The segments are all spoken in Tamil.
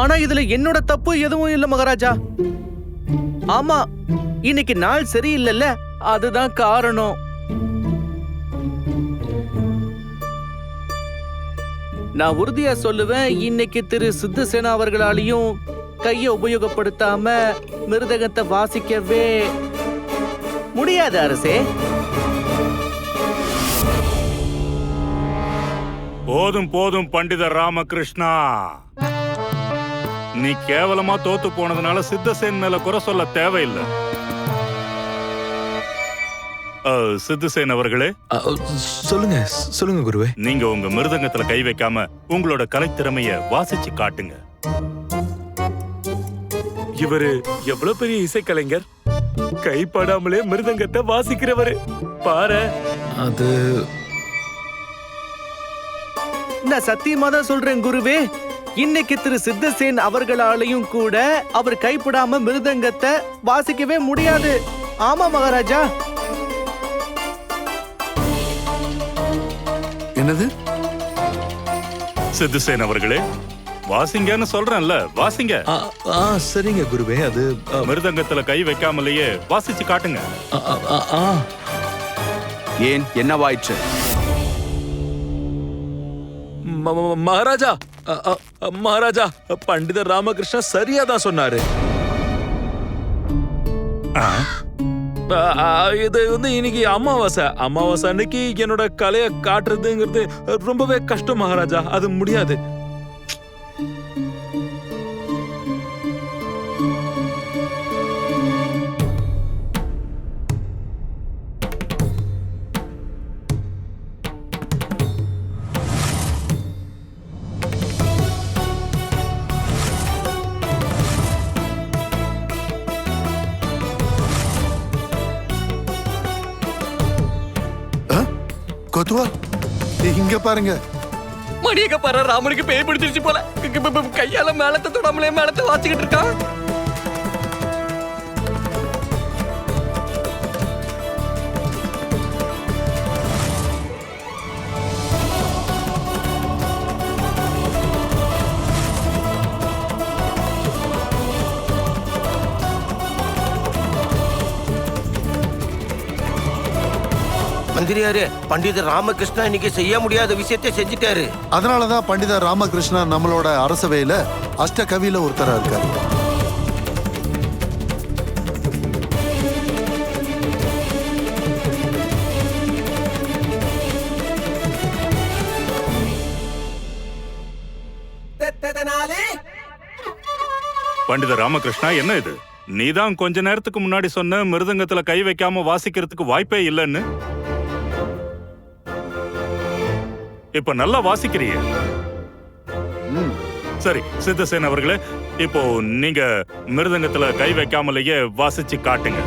ஆனா இதுல என்னோட தப்பு எதுவும் இல்ல மகாராஜா. ஆமா இன்னைக்கு நாள் சரியில்லைல்ல அதுதான் காரணம். நான் உறுதியா சொல்லுவேன் இன்னைக்கு திரு சித்தசேனா அவர்களாலையும் கைய உபயோகப்படுத்தாம மிருதகத்தை வாசிக்கவே முடியாது அரசே. போதும் போதும் பண்டித ராமகிருஷ்ணா. நீ கேவலமா தோத்து போனதுனால சித்தசேன் மேல குறை சொல்ல தேவையில்லை. சித்தசேன் அவர்களே. சொல்லுங்க சொல்லுங்க குருவே. நீங்க உங்க மிருதங்கத்துல கை வைக்காம உங்களோட கலைத்திறமைய வாசிச்சு காட்டுங்க. இவரு எவ்வளவு பெரிய இசைக்கலைஞர்? கைப்படாமலே மிருதங்கத்தை வாசிக்கிறவரு. பாரு. அது நான் சத்தியமா தான் சொல்றேன் குருவே. இன்னைக்கு திரு சித்தசேன் அவர்களாலையும் கூட அவர் கைப்படாம மிருதங்கத்தை வாசிக்கவே முடியாது. ஆமா மகாராஜா. என்னது? சித்தசேன் அவர்களே வாசிங்கன்னு சொல்றேன்ல வாசிங்க. ஆ, ஆ சரிங்க குருவே அது அ, மிருதங்கத்துல கை வைக்காமலேயே வாசிச்சு காட்டுங்க. ஆ, ஆ, ஆ, ஆ. ஏன் என்னவாயிற்று? ம- ம- மகாராஜா மகாராஜா பண்டிதர் ராமகிருஷ்ணா சரியா தான் சொன்னாரு. இது வந்து இன்னைக்கு அமாவாசை. அமாவாசை அன்னைக்கு என்னோட கலையை காட்டுறதுங்கிறது ரொம்பவே கஷ்டம் மகாராஜா. அது முடியாது. இங்க பாருங்க. மணியக்க பாரு ராமனுக்கு பேய் பிடிச்சிருச்சு போல. கையால மேலத்தை தொடாமலே மேலத்தை வாச்சுக்கிட்டு இருக்கான் மந்திரியாரு பண்டிதர் ராமகிருஷ்ணா இன்னைக்கு செய்ய முடியாத விஷயத்தை செஞ்சுட்டாரு. அதனாலதான் பண்டிதர் ராமகிருஷ்ணா நம்மளோட அரசவையில அஷ்ட கவியில ஒருத்தரா இருக்காரு. பண்டித ராமகிருஷ்ணா என்ன இது? நீதான் கொஞ்ச நேரத்துக்கு முன்னாடி சொன்ன மிருதங்கத்துல கை வைக்காம வாசிக்கிறதுக்கு வாய்ப்பே இல்லைன்னு? இப்ப நல்லா வாசிக்கிறிய. சரி சித்தசேன் அவர்களே இப்போ நீங்க மிருதங்கத்துல கை வைக்காமலேயே வாசிச்சு காட்டுங்க.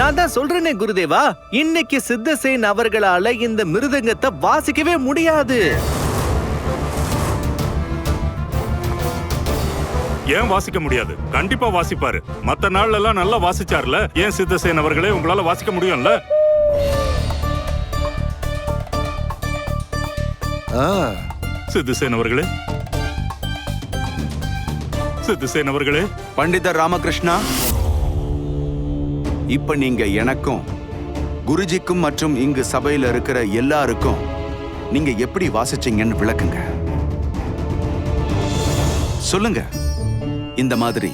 நான் தான் சொல்றேனே குருதேவா. இன்னைக்கு சித்தசேன் அவர்களால இந்த மிருதங்கத்தை வாசிக்கவே முடியாது. ஏன் வாசிக்க முடியாது? கண்டிப்பா வாசிப்பாரு. மத்த நாள்ல எல்லாம் நல்லா வாசிச்சார்ல? ஏன் சித்தசேன் அவர்களே உங்களால வாசிக்க முடியும்ல? ஆ, சித்தசேன் அவர்களே. சித்தசேன் அவர்களே. பண்டிதர் ராமகிருஷ்ணா இப்ப நீங்க எனக்கும் குருஜிக்கும் மற்றும் இங்கு சபையில இருக்கிற எல்லாருக்கும் நீங்க எப்படி வாசிச்சீங்கன்னு விளக்குங்க. சொல்லுங்க. இந்த மாதிரி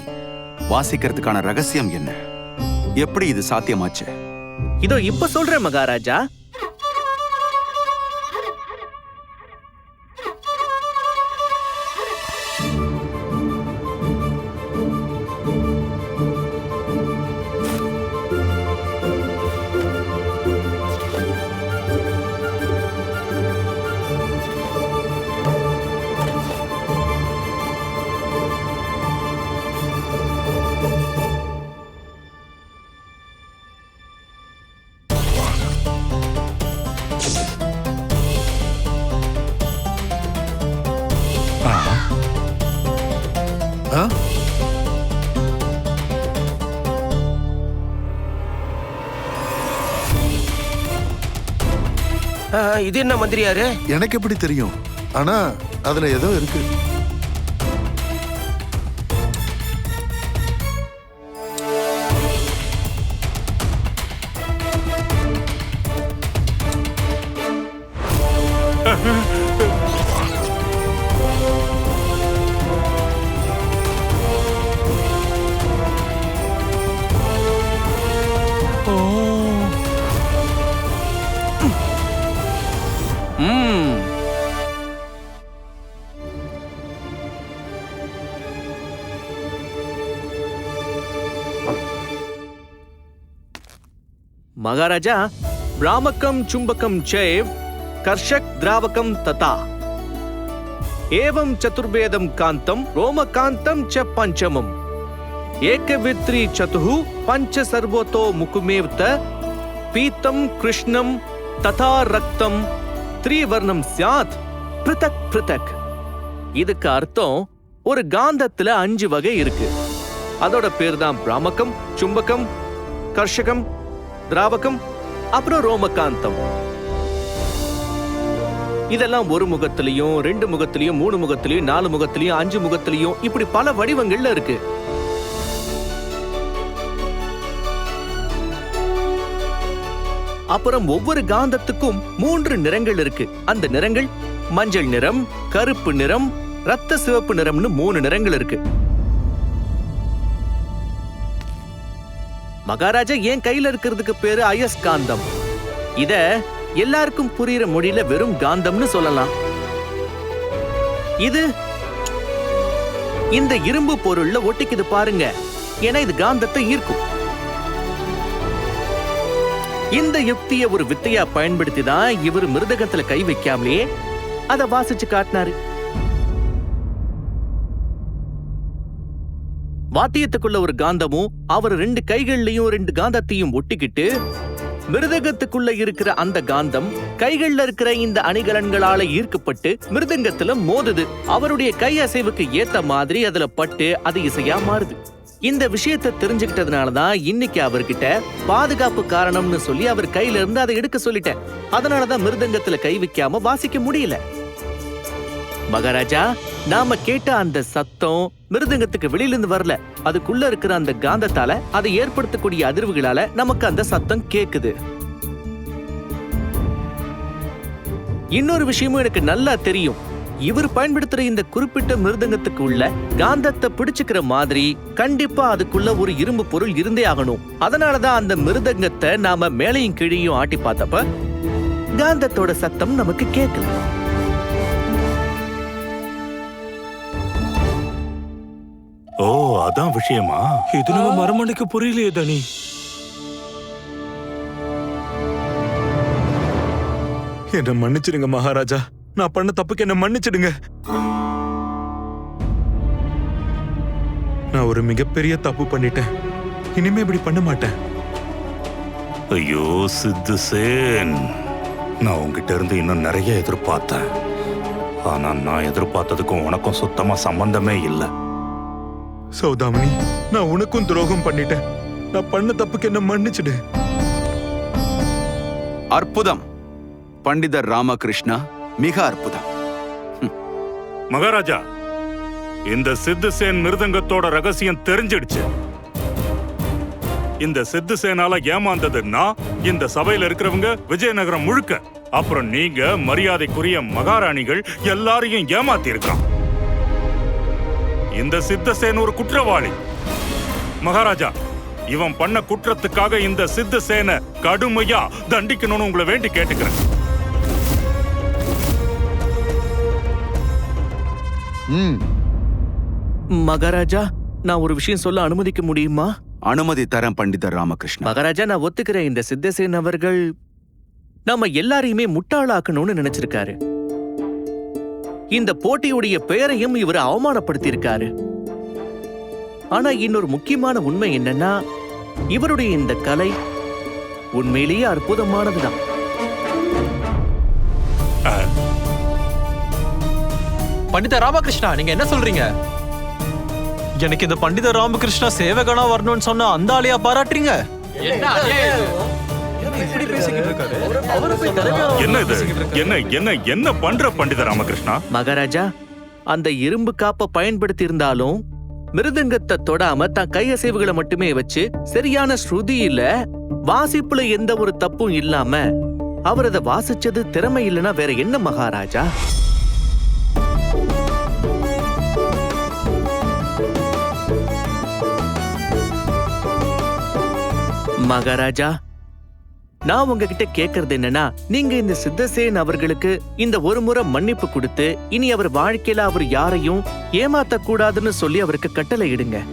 வாசிக்கிறதுக்கான ரகசியம் என்ன? எப்படி இது சாத்தியமாச்சு? இதோ இப்ப சொல்றேன் மகாராஜா. இது என்ன மந்திரியாரு எனக்கு எப்படி தெரியும்? ஆனா அதுல ஏதோ இருக்கு. மகாராஜா பிராமக்கம் சும்பகம் சேவ் கர்ஷக் திராவகம் ததா. ஏவம் சதுர்வேதம் காந்தம் ரோமகாந்தம் ச பஞ்சமம். ஏகவித்ரி சதுஹு பஞ்ச சர்வோதோ முகுமேவ்த பீத்தம் கிருஷ்ணம் ததா ரக்தம் த்ரீவர்ணம் சியாத் பிருதக் பிருதக் இதுக்கு அர்த்தம் ஒரு காந்தத்துல அஞ்சு வகை இருக்கு. அதோட பேர் தான் பிராமக்கம் சும்பகம் கர்ஷகம் திராவகம் அப்புறம் ரோமகாந்தம். இதெல்லாம் ஒரு முகத்திலையும் ரெண்டு முகத்திலையும் மூணு முகத்திலையும் நாலு முகத்திலையும் அஞ்சு முகத்திலையும் இப்படி பல வடிவங்கள்ல இருக்கு. அப்புறம் ஒவ்வொரு காந்தத்துக்கும் மூன்று நிறங்கள் இருக்கு. அந்த நிறங்கள் மஞ்சள் நிறம் கருப்பு நிறம் ரத்த சிவப்பு நிறம்னு மூணு நிறங்கள் இருக்கு. மகாராஜா என் கையில இருக்கிறதுக்கு பேரு அயஸ்காந்தம் இத எல்லாருக்கும் புரியுற மொழியில வெறும் காந்தம்னு சொல்லலாம். இது இந்த இரும்பு பொருள்ல ஒட்டிக்குது பாருங்க. ஏன்னா இது காந்தத்தை ஈர்க்கும். இந்த யுக்தியை ஒரு வித்தையா பயன்படுத்தி தான் இவர் மிருதகத்துல கை வைக்காமலே அத வாசிச்சு காட்டினாரு. வாத்தியத்துக்குள்ள ஒரு காந்தமும் அவர் ரெண்டு கைகள்லயும் ரெண்டு காந்தத்தையும் ஒட்டிக்கிட்டு மிருதகத்துக்குள்ள இருக்கிற அந்த காந்தம் கைகள்ல இருக்கிற இந்த அணிகலன்களால ஈர்க்கப்பட்டு மிருதங்கத்துல மோதுது. அவருடைய கை அசைவுக்கு ஏத்த மாதிரி அதுல பட்டு அது இசையா மாறுது. இந்த விஷயத்தை தெரிஞ்சுக்கிட்டதுனால தான் இன்னைக்கு அவர்கிட்ட பாதுகாப்பு காரணம்னு சொல்லி அவர் கையில இருந்து அதை எடுக்க சொல்லிட்டேன். அதனாலதான் மிருதங்கத்துல கை வைக்காம வாசிக்க முடியல. மகாராஜா நாம கேட்ட அந்த சத்தம் மிருதங்கத்துக்கு வெளியிலிருந்து வரல. அதுக்குள்ள இருக்கிற அந்த காந்தத்தால அதை ஏற்படுத்தக்கூடிய அதிர்வுகளால நமக்கு அந்த சத்தம் கேக்குது. இன்னொரு விஷயமும் எனக்கு நல்லா தெரியும். இவர் பயன்படுத்துற இந்த குறிப்பிட்ட மிருதங்கத்துக்கு உள்ள காந்தத்தை பிடிச்சுக்கிற மாதிரி கண்டிப்பா அதுக்குள்ள ஒரு இரும்பு பொருள் இருந்தே ஆகணும். அதனாலதான் அந்த மிருதங்கத்தை நாம மேலையும் கீழையும் ஆட்டி பார்த்தப்ப காந்தத்தோட சத்தம் நமக்கு கேட்கல அதான் விஷயமா? இது நம்ம மரமண்டைக்கு புரியலையே தனி. என்ன மன்னிச்சிடுங்க மகாராஜா. நான் பண்ண தப்புக்கு என்ன மன்னிச்சிடுங்க. நான் ஒரு மிகப்பெரிய தப்பு பண்ணிட்டேன். இனிமே இப்படி பண்ண மாட்டேன். ஐயோ சித்து சேன். நான் உங்ககிட்ட இருந்து இன்னும் நிறைய எதிர்பார்த்தேன். ஆனா நான் எதிர்பார்த்ததுக்கும் உனக்கும் சுத்தமா சம்பந்தமே இல்லை. சௌதாமணி நான் உனக்கும் துரோகம் பண்ணிட்டேன். நான் பண்ண தப்புக்கு என்ன மன்னிச்சிடு. அற்புதம். பண்டிதர் ராமகிருஷ்ணா மிக அற்புதம். மகாராஜா இந்த சித்து சேன் மிருதங்கத்தோட ரகசியம் தெரிஞ்சிடுச்சு. இந்த சித்து சேனால ஏமாந்ததுன்னா இந்த சபையில இருக்கிறவங்க விஜயநகரம் முழுக்க. அப்புறம் நீங்க மரியாதைக்குரிய மகாராணிகள் எல்லாரையும் ஏமாத்தி இருக்கான் இந்த சித்தசேன் ஒரு குற்றவாளி. மகாராஜா இவன் பண்ண குற்றத்துக்காக இந்த சித்தசேனை கடுமையா தண்டிக்கணும்னு உங்களை வேண்டி கேட்டுக்கிறேன். மகாராஜா நான் ஒரு விஷயம் சொல்ல அனுமதிக்க முடியுமா? அனுமதி தரேன் பண்டிதர் ராமகிருஷ்ணா. மகாராஜா நான் ஒத்துக்கிறேன் இந்த சித்தசேன் அவர்கள் நம்ம எல்லாரையுமே முட்டாளாக்கணும்னு நினைச்சிருக்காரு. இந்த போட்டியுடைய பெயரையும் இவர் அவமானப்படுத்தி இருக்காரு ஆனா இன்னொரு முக்கியமான உண்மை என்னன்னா இவருடைய இந்த கலை உண்மையிலேயே அற்புதமானதுதான். பண்டித ராமகிருஷ்ணா நீங்க என்ன சொல்றீங்க? எனக்கு இந்த பண்டித ராமகிருஷ்ணா சேவகனா வரணும்னு சொன்ன அந்த ஆளையா பாராட்டுறீங்க? என்ன இது? என்ன என்ன என்ன பண்ற பண்டித ராமகிருஷ்ணா? மகாராஜா அந்த இரும்பு காப்பை பயன்படுத்தி இருந்தாலும் மிருதங்கத்தை தொடாம தன் கையசைவுகளை மட்டுமே வச்சு சரியான ஸ்ருதியில வாசிப்புல எந்த ஒரு தப்பும் இல்லாம அவர் அதை வாசிச்சது திறமை இல்லைன்னா வேற என்ன மகாராஜா? மகாராஜா நான் உங்ககிட்ட கேக்குறது என்னன்னா நீங்க இந்த சித்தசேன் அவர்களுக்கு இந்த ஒரு முறை மன்னிப்பு கொடுத்து இனி அவர் வாழ்க்கையில அவர் யாரையும் ஏமாத்த கூடாதுன்னு சொல்லி அவருக்கு கட்டளை இடுங்க.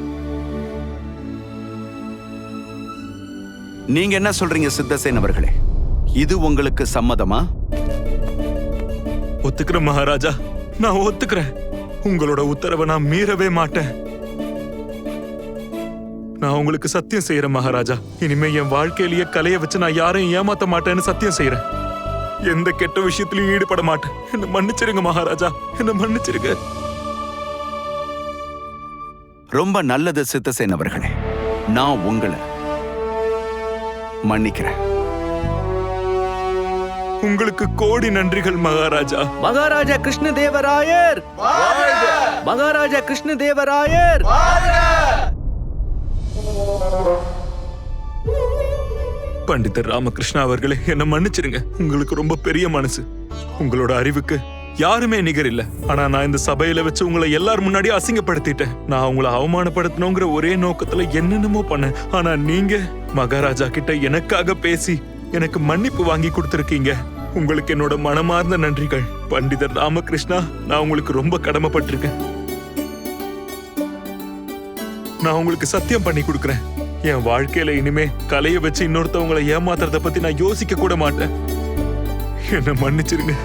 நீங்க என்ன சொல்றீங்க சித்தசேன் அவர்களே? இது உங்களுக்கு சம்மதமா? ஒத்துக்கிறேன் மகாராஜா. நான் ஒத்துக்கிறேன். உங்களோட உத்தரவை நான் மீறவே மாட்டேன். நான் உங்களுக்கு சத்தியம் செய்யறேன் மகாராஜா. இனிமே என் வாழ்க்கையிலேயே கலைய வச்சு நான் யாரையும் ஏமாத்த மாட்டேன்னு சத்தியம் செய்யறேன் எந்த கெட்ட விஷயத்திலையும் ஈடுபட மாட்டேன். என்ன மன்னிச்சிருங்க மகாராஜா. என்ன மன்னிச்சிருங்க. ரொம்ப நல்லது சித்தசேன் அவர்களே. நான் உங்களை மன்னிக்கிறேன். உங்களுக்கு கோடி நன்றிகள் மகாராஜா. மகாராஜா கிருஷ்ணதேவராயர். மகாராஜா கிருஷ்ணதேவராயர். பண்டிதர் ராமகிருஷ்ணா அவர்களே என்ன மன்னிச்சிருங்க. உங்களுக்கு ரொம்ப பெரிய மனசு. உங்களோட அறிவுக்கு யாருமே நிகர் இல்ல. ஆனா நான் இந்த சபையில வச்சு உங்களை எல்லார் முன்னாடி அசிங்கப்படுத்திட்டேன். நான் உங்களை அவமானப்படுத்தணுங்கிற ஒரே நோக்கத்துல என்னென்னமோ பண்ணேன். ஆனா நீங்க மகாராஜா கிட்ட எனக்காக பேசி எனக்கு மன்னிப்பு வாங்கி கொடுத்துருக்கீங்க. உங்களுக்கு என்னோட மனமார்ந்த நன்றிகள். பண்டிதர் ராமகிருஷ்ணா நான் உங்களுக்கு ரொம்ப கடமைப்பட்டிருக்கேன். நான் உங்களுக்கு சத்தியம் பண்ணி கொடுக்கறேன். என் வாழ்க்கையில இனிமே கலைய வச்சு இன்னொருத்தவங்களை ஏமாத்துறத பத்தி நான் யோசிக்க கூட மாட்டேன். என்ன மன்னிச்சிருங்க.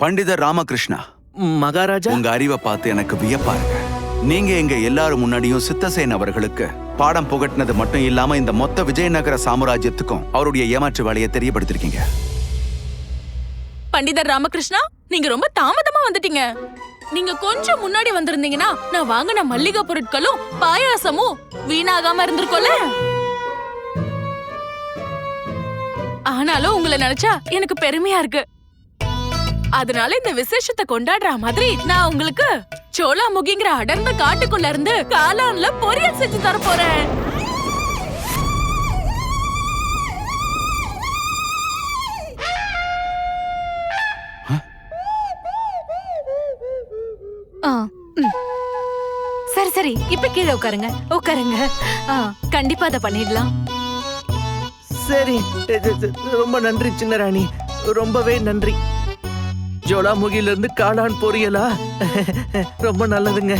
பண்டிதர் ராமகிருஷ்ணா மகாராஜா? உங்க அறிவை பார்த்து எனக்கு வியப்பா இருக்கு. நீங்க எங்க எல்லாரும் முன்னாடியும் சித்தசேன் அவர்களுக்கு பாடம் புகட்டினது மட்டும் இல்லாம இந்த மொத்த விஜயநகர சாம்ராஜ்யத்துக்கும் அவருடைய ஏமாற்று வேலையை தெரியப்படுத்திருக்கீங்க. பண்டிதர் ராமகிருஷ்ணா நீங்க ரொம்ப தாமதமா வந்துட்டீங்க. நீங்க கொஞ்சம் முன்னாடி வந்திருந்தீங்கன்னா நான் வாங்கின மல்லிகை பொருட்களும் பாயாசமும் வீணாகாம இருந்திருக்கோம்ல? ஆனாலும் உங்களை நினைச்சா எனக்கு பெருமையா இருக்கு. அதனால இந்த விசேஷத்தை கொண்டாடுற மாதிரி நான் உங்களுக்கு சோளாமுகிங்கிற அடர்ந்த காட்டுக்குள்ள இருந்து காளான்ல பொரியல் செஞ்சு தர போறேன். ஆ, ம். சரி சரி. இப்ப கீழே உட்காருங்க. உட்காருங்க. ஆ, கண்டிப்பா அதை பண்ணிடலாம். சரி. ரொம்ப நன்றி சின்ன ராணி. ரொம்பவே நன்றி. ஜோலாமுகில இருந்து காளான் பொரியலா? ரொம்ப நல்லதுங்க.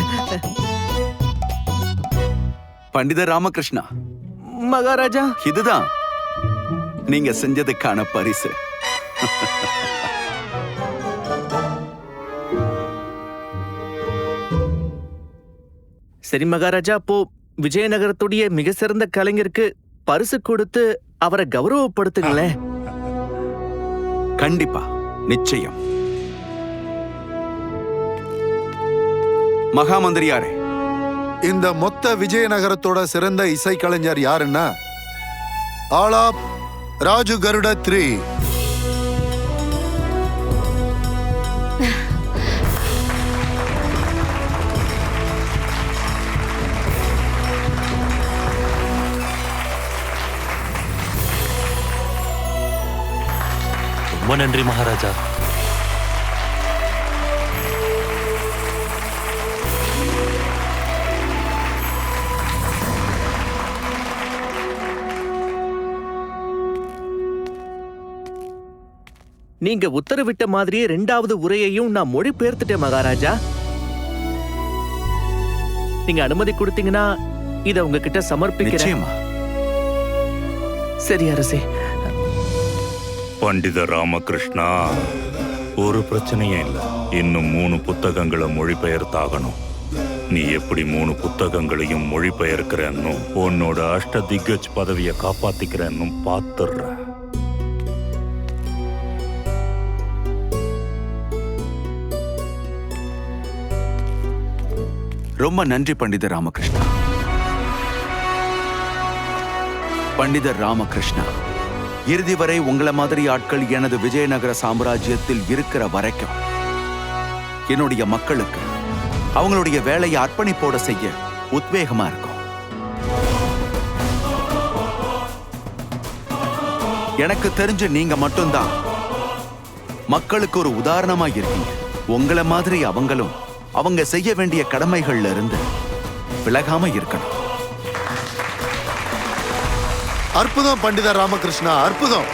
பண்டிதர் ராமகிருஷ்ணா. மகாராஜா. இதுதான். நீங்க செஞ்சதுக்கான பரிசு. சரி மகாராஜா அப்போ விஜயநகரத்துடைய மிக சிறந்த கலைஞருக்கு பரிசு கொடுத்து அவரை கௌரவப்படுத்துங்களேன். கண்டிப்பா. நிச்சயம். மகாமந்திரியாரே. இந்த மொத்த விஜயநகரத்தோட சிறந்த இசைக்கலைஞர் யாருன்னா? ஆலாப் ராஜு கருட த்ரீ. ரொம்ப நன்றி மகாராஜா. நீங்க உத்தரவிட்ட மாதிரியே ரெண்டாவது உரையையும் நான் மொழிபெயர்த்துட்டேன் மகாராஜா. நீங்க அனுமதி கொடுத்தீங்கன்னா இத உங்ககிட்ட சமர்ப்பிக்கிறேன். சரி அரசே. பண்டித ராமகிருஷ்ணா ஒரு பிரச்சனையும் இல்லை. இன்னும் மூணு புத்தகங்களை மொழிபெயர்த்தாகணும். நீ எப்படி மூணு புத்தகங்களையும் மொழிபெயர்க்கிறன்னு உன்னோட அஷ்ட திக்கஜ் பதவியை காப்பாத்திக்கிறன்னு பார்த்துடுற ரொம்ப நன்றி பண்டிதர் ராமகிருஷ்ணா. பண்டிதர் ராமகிருஷ்ணா இறுதி வரை உங்களை மாதிரி ஆட்கள் எனது விஜயநகர சாம்ராஜ்யத்தில் இருக்கிற வரைக்கும் என்னுடைய மக்களுக்கு அவங்களுடைய வேலையை அர்ப்பணிப்போட செய்ய உத்வேகமா இருக்கும். எனக்கு தெரிஞ்சு நீங்க மட்டும்தான். மக்களுக்கு ஒரு உதாரணமா இருக்கீங்க. உங்களை மாதிரி அவங்களும் அவங்க செய்ய வேண்டிய கடமைகள்ல இருந்து விலகாம இருக்கணும். அற்புதம் பண்டிதர் ராமகிருஷ்ணா அற்புதம்.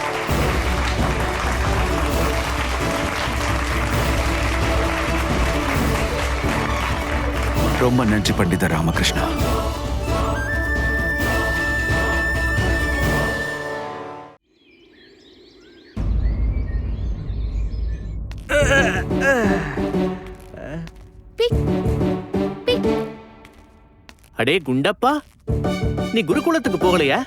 ரொம்ப நன்றி பண்டிதர் ராமகிருஷ்ணா. அடே குண்டப்பா. நீ குருகுலத்துக்கு போகலையா?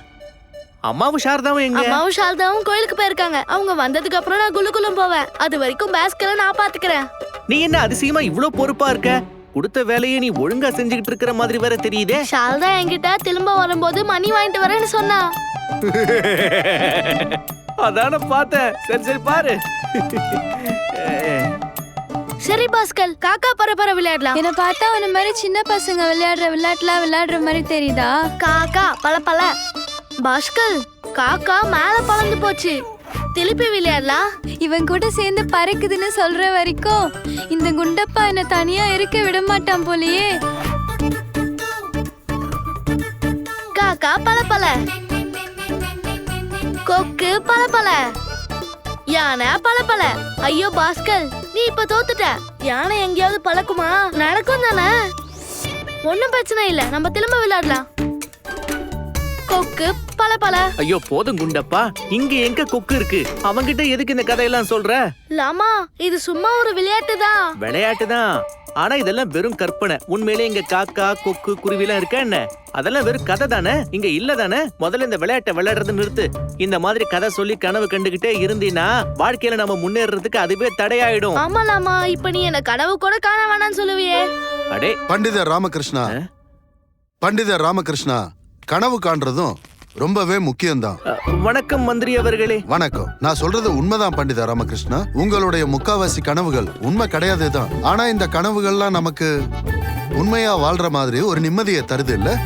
அம்மாவும் சாரதாவும் எங்க? அம்மாவும் சாரதாவும் கோயிலுக்கு போயிருக்காங்க. அவங்க வந்ததுக்கு அப்புறம் நான் குலுகுலம் போவேன். அது வரைக்கும் பாஸ்கரை நான் பாத்துக்கிறேன் நீ என்ன அதிசயமா இவ்ளோ பொறுப்பா இருக்க? கொடுத்த வேலையை நீ ஒழுங்கா செஞ்சுக்கிட்டு இருக்கிற மாதிரி வேற தெரியுதே. சாரதா என்கிட்ட திரும்ப வரும்போது மணி வாங்கிட்டு வரேன்னு சொன்னா. அதான பார்த்தேன். சரி சரி பாரு. சரி பாஸ்கர் காக்கா பரபர விளையாடலாம். என்ன பார்த்தா உன்ன மாதிரி சின்ன பசங்க விளையாடுற விளையாட்டுலாம் விளையாடுற மாதிரி தெரியுதா? காக்கா பல பல. பாஸ்கர் காக்கா மேல பறந்து போச்சு. திருப்பி விளையாடலாம். இவன் கூட சேர்ந்து பறக்குதுன்னு சொல்ற வரைக்கும் இந்த குண்டப்பா என்ன தனியா இருக்க விட மாட்டான் போலயே. காக்கா பல பல. கொக்கு பல பல. யானை பல பல. ஐயோ பாஸ்கர் நீ இப்ப தோத்துட்ட. யானை எங்கேயாவது பழக்குமா? நடக்கும் தானே. ஒண்ணும் பிரச்சனை இல்ல. நம்ம திரும்ப விளையாடலாம். கொக்கு பல பல. ஐயோ போதும் குண்டப்பா. இங்க எங்க கொக்கு இருக்கு? அவங்கிட்ட எதுக்கு இந்த கதையெல்லாம் சொல்ற? லாமா இது சும்மா ஒரு விளையாட்டு தான். விளையாட்டு தான். ஆனா இதெல்லாம் வெறும் கற்பனை. உண்மையிலே இங்க காக்கா கொக்கு குருவிலாம் இருக்கா என்ன? அதெல்லாம் வெறும் கதை தானே? இங்க இல்ல தானே? முதல்ல இந்த விளையாட்டை விளையாடுறது நிறுத்து. இந்த மாதிரி கதை சொல்லி கனவு கண்டுகிட்டே இருந்தீன்னா வாழ்க்கையில நம்ம முன்னேறதுக்கு அதுவே தடையாயிடும். ஆமா லாமா இப்ப நீ என்ன கனவு கூட காண வேணாம்னு சொல்லுவியே. அடே. பண்டிதர் ராமகிருஷ்ணா. பண்டிதர் ராமகிருஷ்ணா கனவு காண்றதும் ரொம்பவே முக்கியம்தான். வணக்கம் மந்திரி அவர்களே. வணக்கம். நான் சொல்றது உண்மைதான் பண்டிதர் ராமகிருஷ்ணா. உங்களுடைய முக்காவாசி கனவுகள் உண்மை கிடையாது தான் ஆனா இந்த கனவுகள்லாம் நமக்கு உண்மையா வாழ்ற மாதிரி ஒரு நிம்மதியை தருது இல்ல?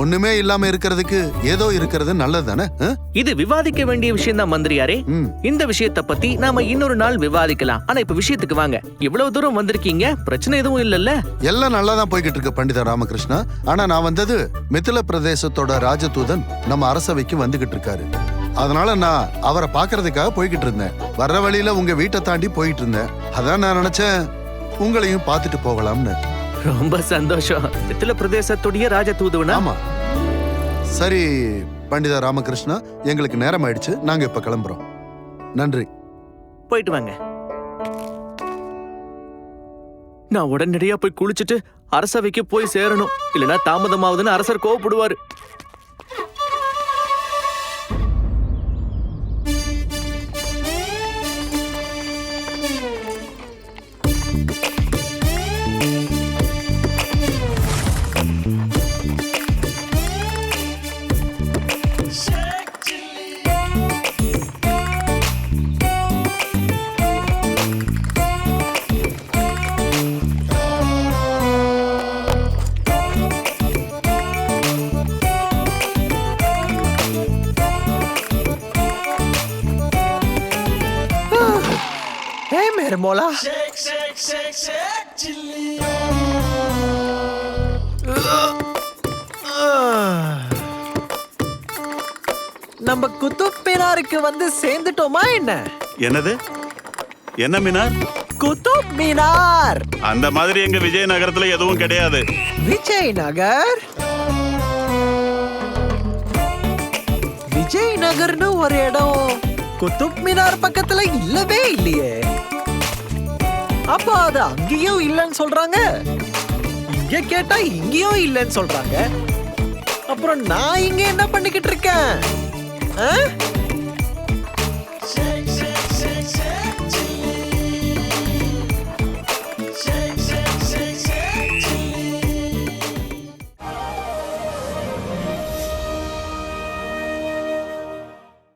ஒண்ணுமே இல்லாம இருக்கிறதுக்கு ஏதோ இருக்கிறது நல்லது தானே இது விவாதிக்க வேண்டிய விஷயம் தான் மந்திரியாரே இந்த விஷயத்தை பத்தி நாம இன்னொரு நாள் விவாதிக்கலாம். ஆனா இப்ப விஷயத்துக்கு வாங்க. இவ்வளவு தூரம் வந்திருக்கீங்க பிரச்சனை எதுவும் இல்லல்ல. எல்லாம் நல்லா தான் போய்கிட்டு இருக்கு பண்டிதர் ராமகிருஷ்ணா. ஆனா நான் வந்தது மிथिல பிரதேசத்தோட ராஜதூதன் நம்ம அரசவைக்கு வந்துகிட்டு இருக்காரு அதனால நான் அவரை பார்க்கறதுக்காக போய்கிட்டு இருந்தேன் வர்ற வழியில உங்க வீட்டை தாண்டி போயிட்டு இருந்தேன் அதான் நான் நினைச்சேன் உங்களையும் பார்த்துட்டு போகலாம்னு. ரொம்ப சந்தோஷம். மித்தில பிரதேசத்துடைய ராஜதூதுவனா? ஆமா. சரி பண்டிதா ராமகிருஷ்ணா எங்களுக்கு நேரம் ஆயிடுச்சு நாங்க இப்ப கிளம்புறோம். நன்றி. போயிட்டு வாங்க. நான் உடனடியா போய் குளிச்சுட்டு அரசவைக்கு போய் சேரணும். இல்லனா தாமதமாவதுன்னு அரசர் கோவப்படுவாரு. மோலா நம்ம குத்துப் மீனாருக்கு வந்து சேர்ந்துட்டோமா என்ன? என்னது? என்ன மீனார்? குத்துப் மீனார் அந்த மாதிரி எங்க விஜயநகரத்துல எதுவும் கிடையாது. விஜயநகர்? விஜயநகர்னு ஒரு இடம். குத்துப் மீனார் பக்கத்துல இல்லவே இல்லையே. அப்போ அது அங்கேயும் இல்லைன்னு சொல்றாங்க. இங்க கேட்டா இங்கேயும் இல்லைன்னு சொல்றாங்க. அப்புறம் நான் இங்க என்ன பண்ணிக்கிட்டு இருக்கேன்? ஆ?